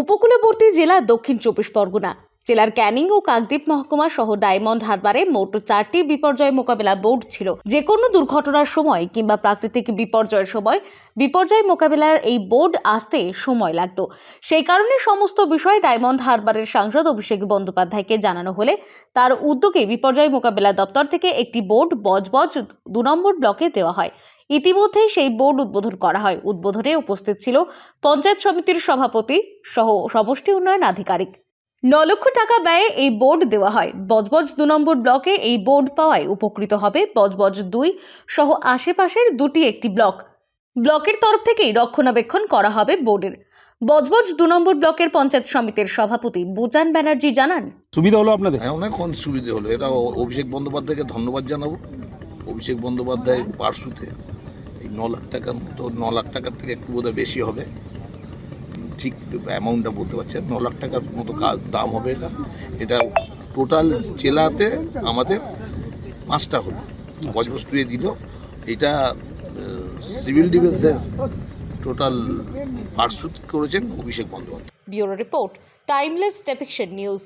উপকূলবর্তী জেলা দক্ষিণ চব্বিশ পরগনা। জেলার ক্যানিং ও কাকদ্বীপ মহকুমা সহ ডায়মন্ড হারবারে মোট চারটি বিপর্যয় মোকাবেলা বোর্ড ছিল। যে কোনো দুর্ঘটনার সময় কিংবা প্রাকৃতিক বিপর্যয়ের সময় বিপর্যয় মোকাবেলার এই বোর্ড আসতে সময় লাগত। সেই কারণে সমস্ত বিষয় ডায়মন্ড হারবারের সাংসদ অভিষেক বন্দ্যোপাধ্যায়কে জানানো হলে তার উদ্যোগে বিপর্যয় মোকাবেলা দপ্তর থেকে একটি বোর্ড বজবজ দু নম্বর ব্লকে দেওয়া হয়। ইতিমধ্যেই সেই বোর্ড উদ্বোধন করা হয়। উদ্বোধনে উপস্থিত ছিল পঞ্চায়েত সমিতির সভাপতি সহ সমষ্টি উন্নয়ন আধিকারিক। ন লক্ষ টাকা ব্যয়ে এই বোর্ড দেওয়া হয়। বজবজ দু নম্বর ব্লকে এই বোর্ড পাওয়ায় উপকৃত হবে বজবজ দুই সহ আশেপাশের দুটি একটি ব্লক। ব্লকের তরফ থেকেই রক্ষণাবেক্ষণ করা হবে বোর্ডের। বজবজ দু নম্বর ব্লকের পঞ্চায়েত সমিতির সভাপতি বুজান ব্যানার্জি জানান। সুবিধা হলো আপনাদের? হ্যাঁ অনেক অনেক সুবিধে হলো। এটা অভিষেক বন্দ্যোপাধ্যায়কে ধন্যবাদ জানাব। অভিষেক বন্দ্যোপাধ্যায় পার্শুতে এই ন লাখ টাকার মতো ন লাখ টাকার থেকে একটু বোধহয় বেশি হবে। ঠিক অ্যামাউন্টটা বলতে পারছি না। লাখ টাকার মতো দাম হবে এটা। এটা টোটাল জেলাতে আমাদের পাঁচটা হলো। বজবস্তুয়ে দিল। এটা সিভিল ডিফেন্সের টোটাল পার্সুত করেছেন Abhishek Bandyopadhyay. Bureau report timeless depiction news